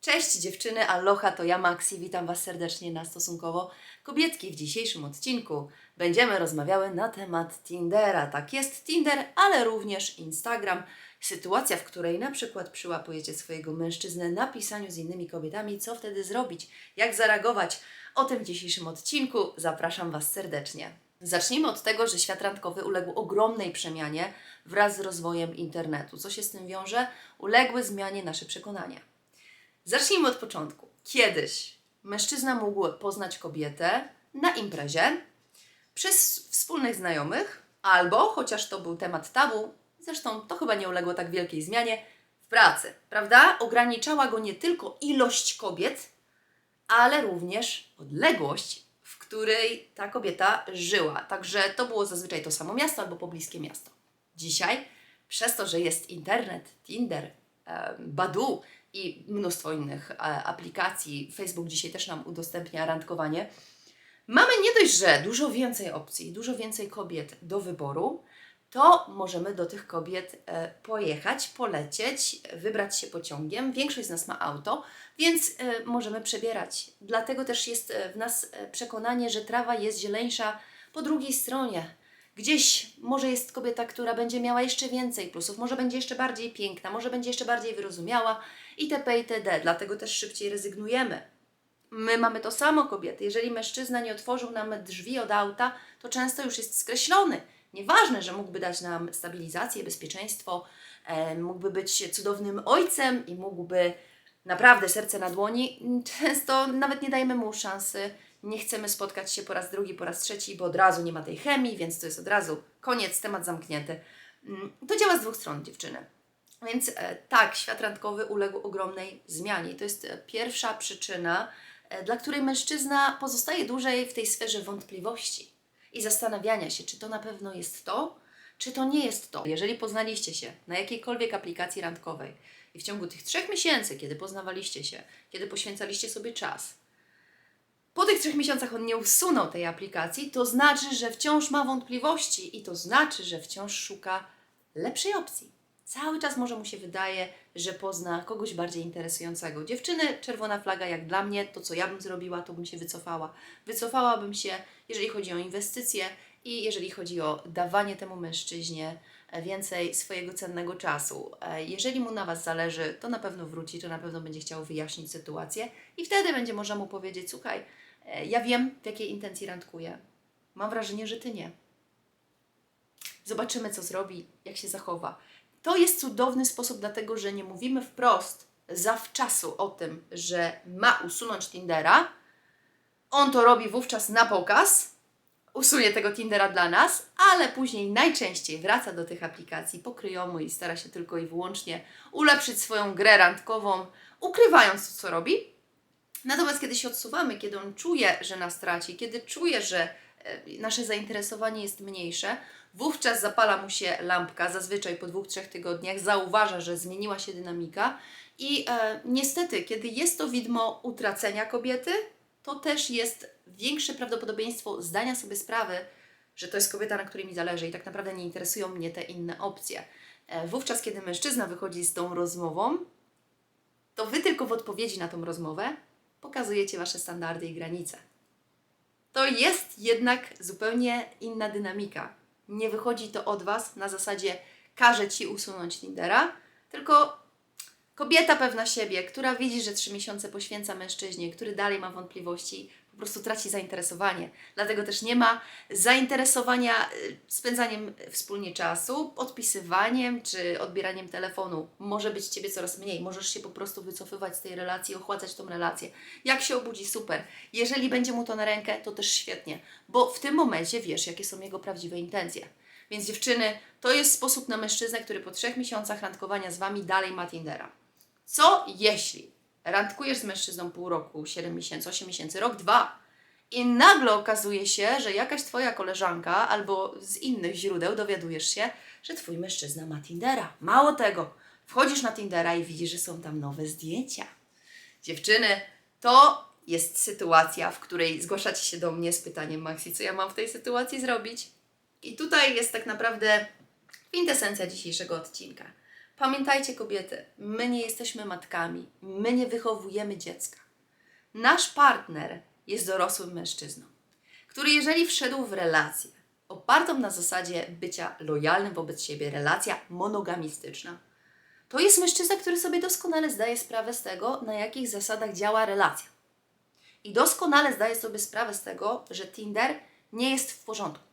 Cześć dziewczyny, aloha, to ja Maxi, witam Was serdecznie na Stosunkowo Kobietki. W dzisiejszym odcinku będziemy rozmawiały na temat Tindera. Tak jest Tinder, ale również Instagram. Sytuacja, w której na przykład przyłapujecie swojego mężczyznę na pisaniu z innymi kobietami, co wtedy zrobić, jak zareagować. O tym w dzisiejszym odcinku zapraszam Was serdecznie. Zacznijmy od tego, że świat randkowy uległ ogromnej przemianie wraz z rozwojem internetu. Co się z tym wiąże? Uległy zmianie nasze przekonania. Zacznijmy od początku. Kiedyś mężczyzna mógł poznać kobietę na imprezie przez wspólnych znajomych, albo, chociaż to był temat tabu, zresztą to chyba nie uległo tak wielkiej zmianie, w pracy, prawda? Ograniczała go nie tylko ilość kobiet, ale również odległość, w której ta kobieta żyła. Także to było zazwyczaj to samo miasto albo pobliskie miasto. Dzisiaj, przez to, że jest internet, Tinder, Badu i mnóstwo innych e, aplikacji, Facebook dzisiaj też nam udostępnia randkowanie, mamy nie dość, że dużo więcej opcji, dużo więcej kobiet do wyboru, to możemy do tych kobiet e, pojechać, polecieć, wybrać się pociągiem. Większość z nas ma auto, więc e, możemy przebierać. Dlatego też jest w nas przekonanie, że trawa jest zieleńsza po drugiej stronie. Gdzieś może jest kobieta, która będzie miała jeszcze więcej plusów, może będzie jeszcze bardziej piękna, może będzie jeszcze bardziej wyrozumiała itp. itd. Dlatego też szybciej rezygnujemy. My mamy to samo kobiety. Jeżeli mężczyzna nie otworzył nam drzwi od auta, to często już jest skreślony. Nieważne, że mógłby dać nam stabilizację, bezpieczeństwo, e, mógłby być cudownym ojcem i mógłby naprawdę serce na dłoni. Często nawet nie dajemy mu szansy, nie chcemy spotkać się po raz drugi, po raz trzeci, bo od razu nie ma tej chemii, więc to jest od razu koniec, temat zamknięty. Mm, To działa z dwóch stron, dziewczyny. Więc e, tak, świat randkowy uległ ogromnej zmianie. To jest e, pierwsza przyczyna, e, dla której mężczyzna pozostaje dłużej w tej sferze wątpliwości i zastanawiania się, czy to na pewno jest to, czy to nie jest to. Jeżeli poznaliście się na jakiejkolwiek aplikacji randkowej i w ciągu tych trzech miesięcy, kiedy poznawaliście się, kiedy poświęcaliście sobie czas, po tych trzech miesiącach on nie usunął tej aplikacji, to znaczy, że wciąż ma wątpliwości i to znaczy, że wciąż szuka lepszej opcji. Cały czas może mu się wydaje, że pozna kogoś bardziej interesującego. Dziewczyny, czerwona flaga, jak dla mnie, to co ja bym zrobiła, to bym się wycofała. Wycofałabym się, jeżeli chodzi o inwestycje i jeżeli chodzi o dawanie temu mężczyźnie e, więcej swojego cennego czasu. E, Jeżeli mu na Was zależy, to na pewno wróci, to na pewno będzie chciał wyjaśnić sytuację i wtedy będzie można mu powiedzieć: Słuchaj, e, ja wiem, w jakiej intencji randkuję. Mam wrażenie, że Ty nie. Zobaczymy, co zrobi, jak się zachowa. To jest cudowny sposób, dlatego że nie mówimy wprost zawczasu o tym, że ma usunąć Tindera. On to robi wówczas na pokaz, usunie tego Tindera dla nas, ale później najczęściej wraca do tych aplikacji pokryjomu i stara się tylko i wyłącznie ulepszyć swoją grę randkową, ukrywając to, co robi. Natomiast kiedy się odsuwamy, kiedy on czuje, że nas traci, kiedy czuje, że e, nasze zainteresowanie jest mniejsze, wówczas zapala mu się lampka, zazwyczaj po dwóch, trzech tygodniach, zauważa, że zmieniła się dynamika i e, niestety, kiedy jest to widmo utracenia kobiety, to też jest większe prawdopodobieństwo zdania sobie sprawy, że to jest kobieta, na której mi zależy i tak naprawdę nie interesują mnie te inne opcje. E, wówczas, kiedy mężczyzna wychodzi z tą rozmową, to Wy tylko w odpowiedzi na tą rozmowę pokazujecie Wasze standardy i granice. To jest jednak zupełnie inna dynamika. Nie wychodzi to od Was na zasadzie każe Ci usunąć Tindera, tylko kobieta pewna siebie, która widzi, że trzy miesiące poświęca mężczyźnie, który dalej ma wątpliwości, prostu traci zainteresowanie. Dlatego też nie ma zainteresowania y, spędzaniem wspólnie czasu, odpisywaniem czy odbieraniem telefonu. Może być Ciebie coraz mniej, możesz się po prostu wycofywać z tej relacji, ochładzać tą relację. Jak się obudzi, super. Jeżeli będzie mu to na rękę, to też świetnie, bo w tym momencie wiesz, jakie są jego prawdziwe intencje. Więc dziewczyny, to jest sposób na mężczyznę, który po trzech miesiącach randkowania z Wami dalej ma Tindera. Co jeśli randkujesz z mężczyzną pół roku, 7 miesięcy, 8 miesięcy, rok, dwa i nagle okazuje się, że jakaś Twoja koleżanka albo z innych źródeł dowiadujesz się, że Twój mężczyzna ma Tindera. Mało tego, wchodzisz na Tindera i widzisz, że są tam nowe zdjęcia. Dziewczyny, to jest sytuacja, w której zgłaszacie się do mnie z pytaniem Maxi, co ja mam w tej sytuacji zrobić? I tutaj jest tak naprawdę kwintesencja dzisiejszego odcinka. Pamiętajcie, kobiety, my nie jesteśmy matkami, my nie wychowujemy dziecka. Nasz partner jest dorosłym mężczyzną, który jeżeli wszedł w relację opartą na zasadzie bycia lojalnym wobec siebie, relacja monogamistyczna, to jest mężczyzna, który sobie doskonale zdaje sprawę z tego, na jakich zasadach działa relacja. I doskonale zdaje sobie sprawę z tego, że Tinder nie jest w porządku.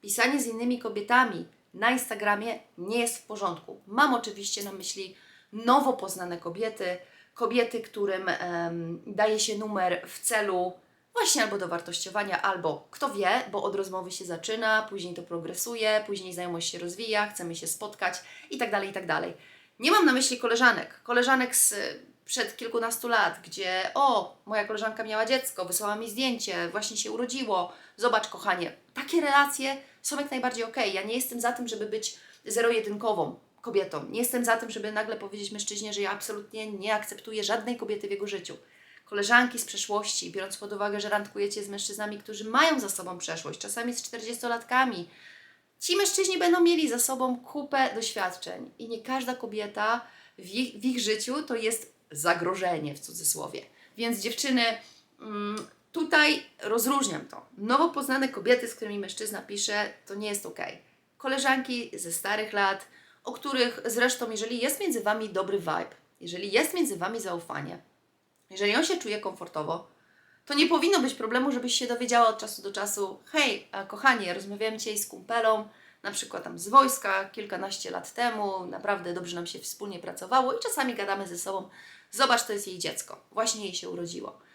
Pisanie z innymi kobietami na Instagramie nie jest w porządku. Mam oczywiście na myśli nowo poznane kobiety, kobiety, którym daje się numer w celu właśnie albo dowartościowania, albo kto wie, bo od rozmowy się zaczyna, później to progresuje, później znajomość się rozwija, chcemy się spotkać i tak dalej, i tak. Nie mam na myśli koleżanek, koleżanek z przed kilkunastu lat, gdzie o, moja koleżanka miała dziecko, wysłała mi zdjęcie, właśnie się urodziło, zobacz kochanie. Takie relacje są jak najbardziej okej. Ja nie jestem za tym, żeby być zero-jedynkową kobietą. Nie jestem za tym, żeby nagle powiedzieć mężczyźnie, że ja absolutnie nie akceptuję żadnej kobiety w jego życiu. Koleżanki z przeszłości, biorąc pod uwagę, że randkujecie z mężczyznami, którzy mają za sobą przeszłość, czasami z 40-latkami, Ci mężczyźni będą mieli za sobą kupę doświadczeń i nie każda kobieta w ich, w ich życiu to jest zagrożenie w cudzysłowie. Więc dziewczyny, mm, tutaj rozróżniam to. Nowo poznane kobiety, z którymi mężczyzna pisze, to nie jest ok. Koleżanki ze starych lat, o których zresztą, jeżeli jest między Wami dobry vibe, jeżeli jest między Wami zaufanie, jeżeli on się czuje komfortowo, to nie powinno być problemu, żebyś się dowiedziała od czasu do czasu, hej, kochanie, rozmawiałem dzisiaj z kumpelą, na przykład tam z wojska kilkanaście lat temu, naprawdę dobrze nam się wspólnie pracowało i czasami gadamy ze sobą, zobacz, to jest jej dziecko, właśnie jej się urodziło.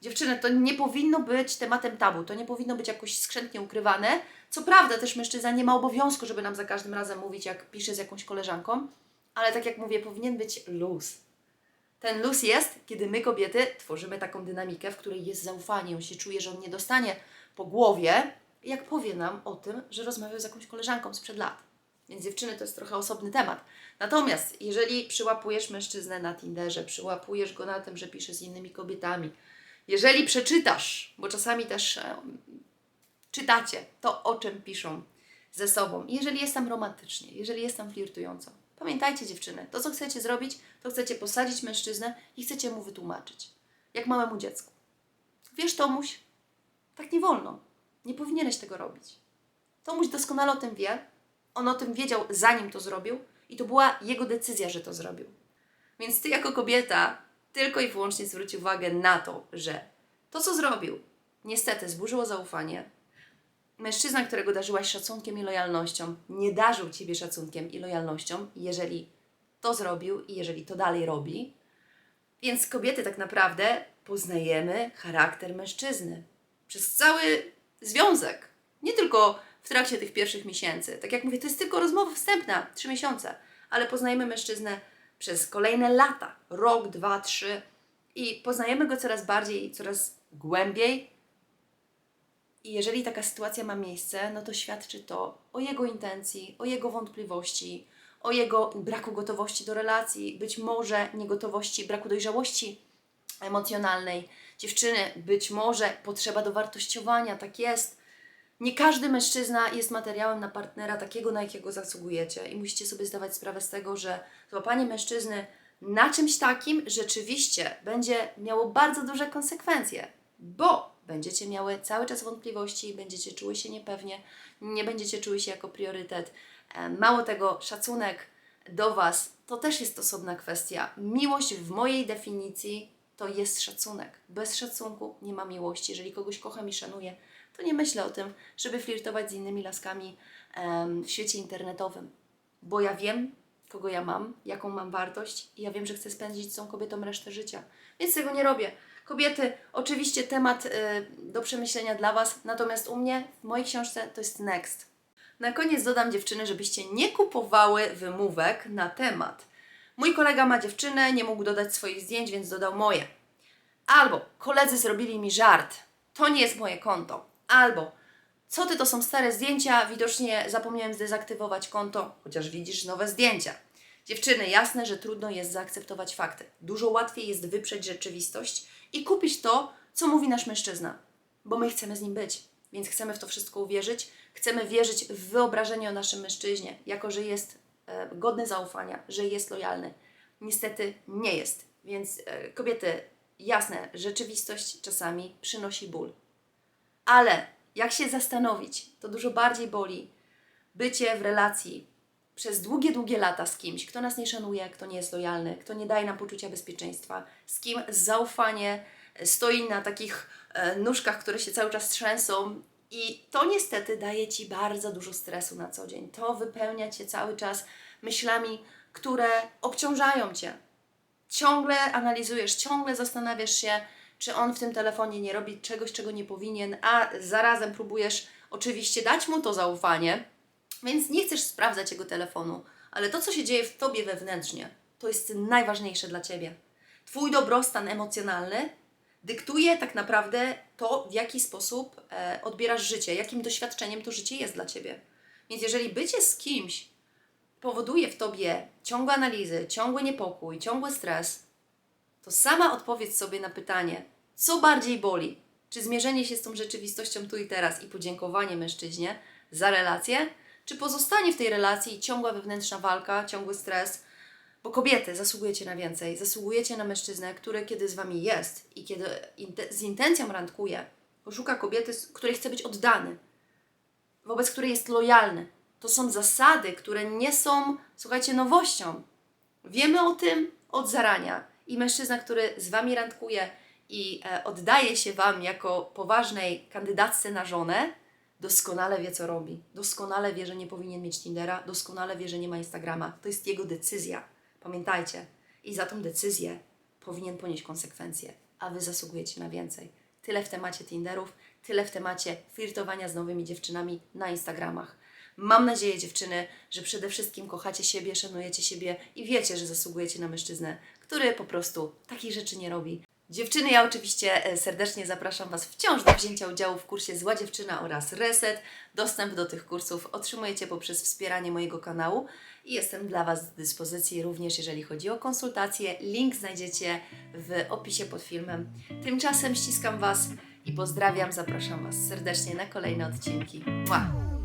Dziewczyny, to nie powinno być tematem tabu, to nie powinno być jakoś skrzętnie ukrywane. Co prawda też mężczyzna nie ma obowiązku, żeby nam za każdym razem mówić, jak pisze z jakąś koleżanką, ale tak jak mówię, powinien być luz. Ten luz jest, kiedy my kobiety tworzymy taką dynamikę, w której jest zaufanie, on się czuje, że on nie dostanie po głowie, jak powie nam o tym, że rozmawiał z jakąś koleżanką sprzed lat. Więc dziewczyny to jest trochę osobny temat. Natomiast jeżeli przyłapujesz mężczyznę na Tinderze, przyłapujesz go na tym, że pisze z innymi kobietami, jeżeli przeczytasz, bo czasami też e, czytacie to, o czym piszą ze sobą, jeżeli jest tam romantycznie, jeżeli jest tam flirtująco, pamiętajcie dziewczyny, to co chcecie zrobić, to chcecie posadzić mężczyznę i chcecie mu wytłumaczyć, jak małemu dziecku. Wiesz, Tomuś, tak nie wolno. Nie powinieneś tego robić. Tomuś doskonale o tym wie. On o tym wiedział, zanim to zrobił, i to była jego decyzja, że to zrobił. Więc ty, jako kobieta, tylko i wyłącznie zwróć uwagę na to, że to, co zrobił, niestety zburzyło zaufanie. Mężczyzna, którego darzyłaś szacunkiem i lojalnością, nie darzył ciebie szacunkiem i lojalnością, jeżeli to zrobił i jeżeli to dalej robi. Więc kobiety tak naprawdę poznajemy charakter mężczyzny przez cały związek. Nie tylko w trakcie tych pierwszych miesięcy. Tak jak mówię, to jest tylko rozmowa wstępna, trzy miesiące, ale poznajemy mężczyznę przez kolejne lata, rok, dwa, trzy i poznajemy go coraz bardziej coraz głębiej. I jeżeli taka sytuacja ma miejsce, no to świadczy to o jego intencji, o jego wątpliwości, o jego braku gotowości do relacji, być może niegotowości, braku dojrzałości emocjonalnej dziewczyny, być może potrzeba dowartościowania, tak jest. Nie każdy mężczyzna jest materiałem na partnera takiego, na jakiego zasługujecie, i musicie sobie zdawać sprawę z tego, że złapanie mężczyzny na czymś takim rzeczywiście będzie miało bardzo duże konsekwencje, bo będziecie miały cały czas wątpliwości, będziecie czuły się niepewnie, nie będziecie czuły się jako priorytet. E, Mało tego, szacunek do Was to też jest osobna kwestia. Miłość w mojej definicji to jest szacunek. Bez szacunku nie ma miłości. Jeżeli kogoś kocham i szanuję, to nie myślę o tym, żeby flirtować z innymi laskami w świecie internetowym. Bo ja wiem, kogo ja mam, jaką mam wartość i ja wiem, że chcę spędzić z tą kobietą resztę życia. Więc tego nie robię. Kobiety, oczywiście temat y, do przemyślenia dla Was, natomiast u mnie, w mojej książce, to jest next. Na koniec dodam dziewczyny, żebyście nie kupowały wymówek na temat. Mój kolega ma dziewczynę, nie mógł dodać swoich zdjęć, więc dodał moje. Albo koledzy zrobili mi żart, to nie jest moje konto. Albo co ty to są stare zdjęcia, widocznie zapomniałem zdezaktywować konto, chociaż widzisz nowe zdjęcia. Dziewczyny, jasne, że trudno jest zaakceptować fakty. Dużo łatwiej jest wyprzeć rzeczywistość i kupić to, co mówi nasz mężczyzna, bo my chcemy z nim być, więc chcemy w to wszystko uwierzyć. Chcemy wierzyć w wyobrażenie o naszym mężczyźnie, jako że jest e, godny zaufania, że jest lojalny. Niestety nie jest. Więc e, kobiety, jasne, rzeczywistość czasami przynosi ból. Ale jak się zastanowić, to dużo bardziej boli bycie w relacji przez długie, długie lata z kimś, kto nas nie szanuje, kto nie jest lojalny, kto nie daje nam poczucia bezpieczeństwa, z kim zaufanie stoi na takich e, nóżkach, które się cały czas trzęsą. I to niestety daje ci bardzo dużo stresu na co dzień. To wypełnia cię cały czas myślami, które obciążają cię. Ciągle analizujesz, ciągle zastanawiasz się, czy on w tym telefonie nie robi czegoś, czego nie powinien, a zarazem próbujesz oczywiście dać mu to zaufanie, więc nie chcesz sprawdzać jego telefonu, ale to, co się dzieje w tobie wewnętrznie, to jest najważniejsze dla ciebie. Twój dobrostan emocjonalny dyktuje tak naprawdę to, w jaki sposób e, odbierasz życie, jakim doświadczeniem to życie jest dla ciebie. Więc jeżeli bycie z kimś powoduje w tobie ciągłe analizy, ciągły niepokój, ciągły stres, to sama odpowiedz sobie na pytanie, co bardziej boli? Czy zmierzenie się z tą rzeczywistością tu i teraz i podziękowanie mężczyźnie za relację, czy pozostanie w tej relacji ciągła wewnętrzna walka, ciągły stres? Bo kobiety zasługujecie na więcej, zasługujecie na mężczyznę, który kiedy z wami jest i kiedy z intencją randkuje, poszuka kobiety, której chce być oddany, wobec której jest lojalny. To są zasady, które nie są, słuchajcie, nowością. Wiemy o tym od zarania. I mężczyzna, który z wami randkuje i e, oddaje się wam jako poważnej kandydatce na żonę, doskonale wie, co robi. Doskonale wie, że nie powinien mieć Tindera, doskonale wie, że nie ma Instagrama. To jest jego decyzja. Pamiętajcie. I za tą decyzję powinien ponieść konsekwencje, a wy zasługujecie na więcej. Tyle w temacie Tinderów, tyle w temacie flirtowania z nowymi dziewczynami na Instagramach. Mam nadzieję, dziewczyny, że przede wszystkim kochacie siebie, szanujecie siebie i wiecie, że zasługujecie na mężczyznę, który po prostu takich rzeczy nie robi. Dziewczyny, ja oczywiście e, serdecznie zapraszam Was wciąż do wzięcia udziału w kursie Zła Dziewczyna oraz Reset. Dostęp do tych kursów otrzymujecie poprzez wspieranie mojego kanału i jestem dla Was do dyspozycji również jeżeli chodzi o konsultacje. Link znajdziecie w opisie pod filmem. Tymczasem ściskam Was i pozdrawiam, zapraszam Was serdecznie na kolejne odcinki. Mua!